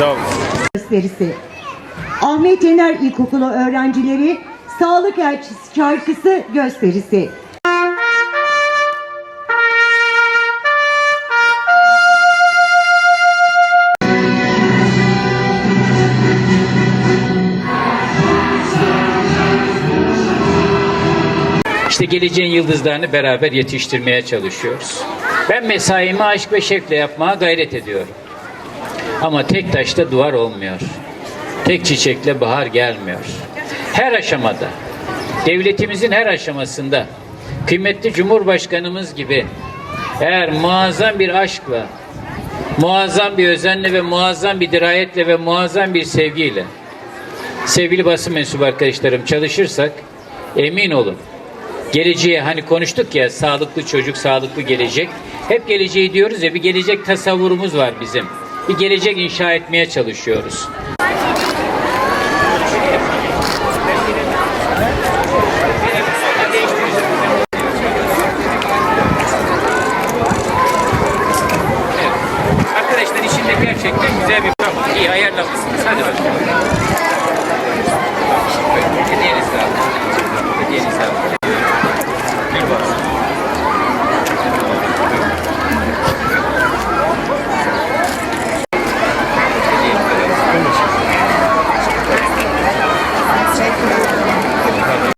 Sağ olun. gösterisi. Ahmet Yener İlkokulu öğrencileri Sağlık Elçisi şarkısı gösterisi. İşte geleceğin yıldızlarını beraber yetiştirmeye çalışıyoruz. Ben mesaimi aşk ve şevkle yapmaya gayret ediyorum. Ama tek taşla duvar olmuyor. Tek çiçekle bahar gelmiyor. Her aşamada, devletimizin her aşamasında kıymetli Cumhurbaşkanımız gibi eğer muazzam bir aşkla, muazzam bir özenle ve muazzam bir dirayetle ve muazzam bir sevgiyle sevgili basın mensubu arkadaşlarım çalışırsak emin olun geleceğe hani konuştuk ya sağlıklı çocuk, sağlıklı gelecek. Hep geleceği diyoruz ya bir gelecek tasavvurumuz var bizim. Bir gelecek inşa etmeye çalışıyoruz. Arkadaşlar içinde gerçekten güzel bir iyi ayarlamışsınız. Hadi bakalım.